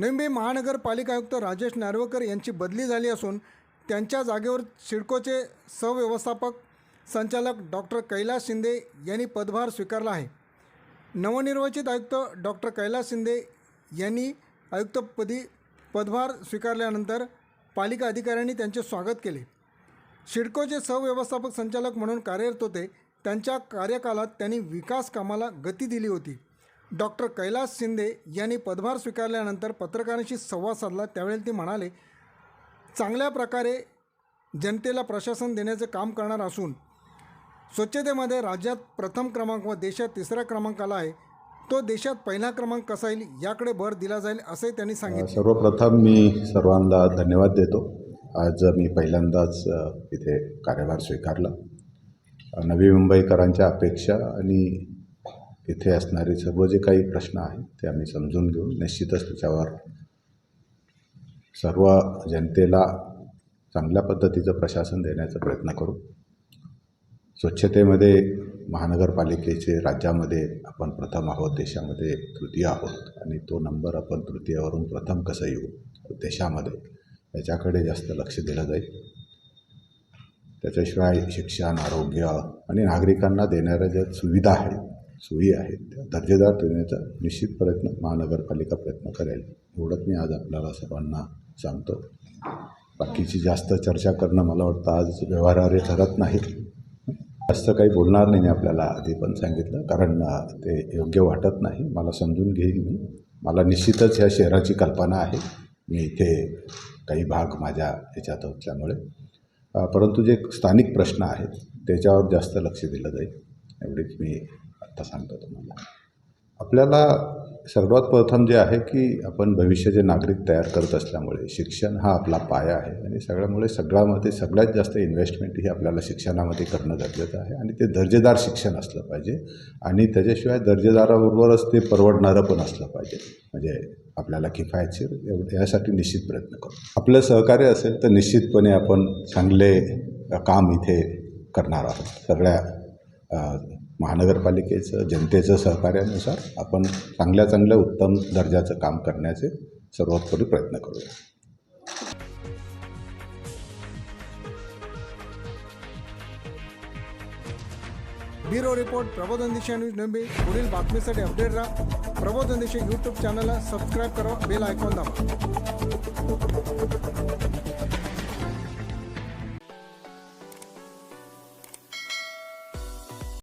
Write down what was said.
मुंबई महानगरपालिका आयुक्त राजेश नार्वेकर यांची बदली झाली असून त्यांच्या जागेवर सिडकोचे सहव्यवस्थापक संचालक डॉक्टर कैलास शिंदे यांनी पदभार स्वीकारला आहे. नवनिर्वाचित आयुक्त डॉक्टर कैलास शिंदे यांनी आयुक्तपदी पदभार स्वीकारल्यानंतर पालिका अधिकाऱ्यांनी त्यांचे स्वागत केले. सिडकोचे सहव्यवस्थापक संचालक म्हणून कार्यरत होते. त्यांच्या कार्यकालात त्यांनी विकास कामाला गती दिली होती. डॉक्टर कैलास शिंदे यांनी पदभार स्वीकारल्यानंतर पत्रकारांशी संवाद साधला. त्यावेळी ते म्हणाले चांगल्या प्रकारे जनतेला प्रशासन देण्याचे काम करणार असून स्वच्छतेमध्ये राज्यात प्रथम क्रमांक व देशात तिसऱ्या क्रमांकाला आहे. तो देशात पहिला क्रमांक कसा येईल याकडे भर दिला जाईल असंही त्यांनी सांगितले. सर्वप्रथम मी सर्वांना धन्यवाद देतो. आज मी पहिल्यांदाच इथे कार्यभार स्वीकारला. नवी मुंबईकरांच्या अपेक्षा आणि इथे असणारे सर्व जे काही प्रश्न आहेत ते आम्ही समजून घेऊन निश्चितच त्याच्यावर सर्व जनतेला चांगल्या पद्धतीचं प्रशासन देण्याचा प्रयत्न करू. स्वच्छतेमध्ये महानगरपालिकेचे राज्यामध्ये आपण प्रथम आहोत देशामध्ये तृतीय आहोत आणि तो नंबर आपण तृतीयावरून प्रथम कसं येऊ देशामध्ये याच्याकडे जास्त लक्ष दिलं जाईल. त्याच्याशिवाय शिक्षण आरोग्य आणि नागरिकांना देणाऱ्या ज्या सुविधा आहेत सोयी आहेत. त्या दर्जेदार देण्याचा निश्चित प्रयत्न महानगरपालिका प्रयत्न करेल. एवढंच मी आज आपल्याला सर्वांना सांगतो. बाकीची जास्त चर्चा करणं मला वाटतं आज व्यवहारारे ठरत नाही. जास्त काही बोलणार नाही मी आपल्याला आधी पण सांगितलं. कारण ते योग्य वाटत नाही. मला समजून घेईन मी. मला निश्चितच ह्या शहराची कल्पना आहे. मी इथे काही भाग माझ्या ह्याच्यात असल्यामुळे. परंतु जे स्थानिक प्रश्न आहेत त्याच्यावर जास्त लक्ष दिलं जाईल. एवढीच मी आत्ता सांगतो तुम्हाला. आपल्याला सर्वात प्रथम जे आहे की आपण भविष्याचे नागरिक तयार करत असल्यामुळे शिक्षण हा आपला पाया आहे आणि सगळ्यामुळे सगळ्यामध्ये सगळ्यात जास्त इन्व्हेस्टमेंट ही आपल्याला शिक्षणामध्ये करणं गरजेचं आहे आणि ते दर्जेदार शिक्षण असलं पाहिजे आणि त्याच्याशिवाय दर्जेदाराबरोबरच ते परवडणारं पण असलं पाहिजे. म्हणजे आपल्याला किफायतशीर एवढं यासाठी निश्चित प्रयत्न करू. आपलं सहकार्य असेल तर निश्चितपणे आपण चांगले काम इथे करणार आहोत. सगळ्या महानगरपालिकेचं जनतेचं सहकार्यानुसार आपण चांगल्या चांगल्या उत्तम दर्जाचं काम करण्याचे सर्वोत्तरी प्रयत्न करूया. ब्युरो रिपोर्ट प्रबोधन दिशा न्यूज नंबे. पुढील बातमीसाठी अपडेट राहा. प्रबोधन दिशा यूट्यूब चॅनलला सबस्क्राईब करा बेल आयकॉन दाबा.